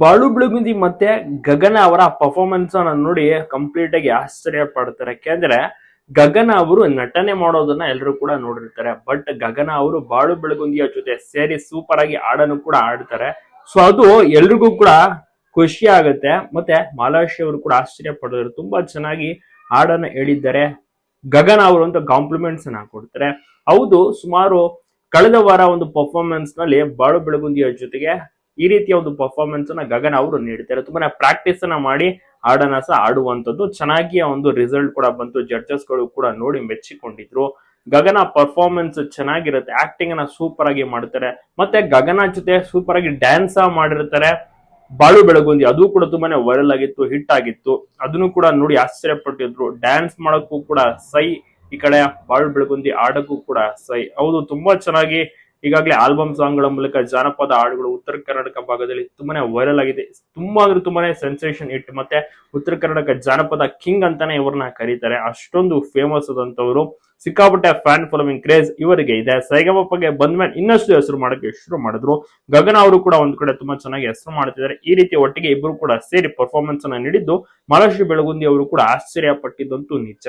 ಬಾಳು ಬೆಳಗುಂದಿ ಮತ್ತೆ ಗಗನ ಅವರ ಪರ್ಫಾರ್ಮೆನ್ಸ್ ಅನ್ನ ನೋಡಿ ಕಂಪ್ಲೀಟ್ ಆಗಿ ಆಶ್ಚರ್ಯ ಪಡ್ತಾರೆ. ಯಾಕೆಂದ್ರೆ ಗಗನ ಅವರು ನಟನೆ ಮಾಡೋದನ್ನ ಎಲ್ಲರೂ ಕೂಡ ನೋಡಿರ್ತಾರೆ. ಬಟ್ ಗಗನ ಅವರು ಬಾಳು ಬೆಳಗುಂದಿಯ ಜೊತೆ ಸೇರಿ ಸೂಪರ್ ಆಗಿ ಹಾಡನ್ನು ಕೂಡ ಆಡ್ತಾರೆ ಸೊ ಅದು ಎಲ್ರಿಗೂ ಕೂಡ ಖುಷಿ ಆಗುತ್ತೆ. ಮತ್ತೆ ಮಾಲಾಶಿ ಅವರು ಕೂಡ ಆಶ್ಚರ್ಯ ಪಡೋದ್ರು ತುಂಬಾ ಚೆನ್ನಾಗಿ ಹಾಡನ್ನ ಹೇಳಿದ್ದಾರೆ. ಗಗನ ಅವರು ಅಂತ ಕಾಂಪ್ಲಿಮೆಂಟ್ಸ್ ಅನ್ನ ಕೊಡ್ತಾರೆ. ಹೌದು, ಸುಮಾರು ಕಳೆದ ವಾರ ಒಂದು ಪರ್ಫಾರ್ಮೆನ್ಸ್ನಲ್ಲಿ ಬಾಳು ಬೆಳಗುಂದಿಯ ಜೊತೆಗೆ ಈ ರೀತಿಯ ಒಂದು ಪರ್ಫಾರ್ಮೆನ್ಸ್ ಅನ್ನ ಗಗನ ಅವರು ನೀಡ್ತಾರೆ. ತುಂಬಾನೇ ಪ್ರಾಕ್ಟೀಸ್ ಅನ್ನ ಮಾಡಿ ಹಾಡನ್ನ ಸಹ ಆಡುವಂತದ್ದು ಚೆನ್ನಾಗಿ ಒಂದು ರಿಸಲ್ಟ್ ಕೂಡ ಬಂತು. ಜಡ್ಜಸ್ಗಳು ಕೂಡ ನೋಡಿ ಮೆಚ್ಚಿಕೊಂಡಿದ್ರು. ಗಗನ ಪರ್ಫಾರ್ಮೆನ್ಸ್ ಚೆನ್ನಾಗಿರುತ್ತೆ. ಆಕ್ಟಿಂಗ್ ಅನ್ನ ಸೂಪರ್ ಆಗಿ ಮಾಡ್ತಾರೆ. ಮತ್ತೆ ಗಗನ ಜೊತೆ ಸೂಪರ್ ಆಗಿ ಡ್ಯಾನ್ಸ್ ಮಾಡಿರ್ತಾರೆ. ಬಾಳು ಬೆಳಗುಂದಿ ಅದು ಕೂಡ ತುಂಬಾನೇ ವೈರಲ್ ಆಗಿತ್ತು ಹಿಟ್ ಆಗಿತ್ತು. ಅದನ್ನು ಕೂಡ ನೋಡಿ ಆಶ್ಚರ್ಯ ಪಟ್ಟಿದ್ರು ಡ್ಯಾನ್ಸ್ ಮಾಡೋಕ್ಕೂ ಕೂಡ ಸೈ. ಈ ಕಡೆ ಬಾಳು ಬೆಳಗುಂದಿ ಆಡಕ್ಕೂ ಕೂಡ ಸೈ. ಹೌದು, ತುಂಬಾ ಚೆನ್ನಾಗಿ ಈಗಾಗಲೇ ಆಲ್ಬಮ್ ಸಾಂಗ್ಗಳ ಮೂಲಕ ಜಾನಪದ ಹಾಡುಗಳು ಉತ್ತರ ಕರ್ನಾಟಕ ಭಾಗದಲ್ಲಿ ತುಂಬಾನೇ ವೈರಲ್ ಆಗಿದೆ. ತುಂಬಾ ಅಂದ್ರೆ ತುಂಬಾನೇ ಸೆನ್ಸೇಷನ್ ಇಟ್ ಮತ್ತೆ ಉತ್ತರ ಕರ್ನಾಟಕ ಜಾನಪದ ಕಿಂಗ್ ಅಂತಾನೆ ಇವ್ರನ್ನ ಕರೀತಾರೆ. ಅಷ್ಟೊಂದು ಫೇಮಸ್ ಆದಂತವರು ಸಿಕ್ಕಾಪಟ್ಟೆ ಫ್ಯಾನ್ ಫಾಲೋವಿಂಗ್ ಕ್ರೇಜ್ ಇವರಿಗೆ ಇದೆ. ಸೈಗಮಪ್ಪಗೆ ಬಂದ್ಮೇಲೆ ಇನ್ನಷ್ಟು ಹೆಸರು ಮಾಡಕ್ಕೆ ಶುರು ಮಾಡಿದ್ರು. ಗಗನ ಅವರು ಕೂಡ ಒಂದ್ ಕಡೆ ತುಂಬಾ ಚೆನ್ನಾಗಿ ಹೆಸರು ಮಾಡ್ತಿದ್ದಾರೆ. ಈ ರೀತಿ ಒಟ್ಟಿಗೆ ಇಬ್ರು ಕೂಡ ಸೇರಿ ಪರ್ಫಾರ್ಮೆನ್ಸ್ ಅನ್ನ ನೀಡಿದ್ದು ಮಹರ್ಷಿ ಬೆಳಗುಂದಿ ಅವರು ಕೂಡ ಆಶ್ಚರ್ಯ ಪಟ್ಟಿದ್ದಂತೂ ನಿಜ.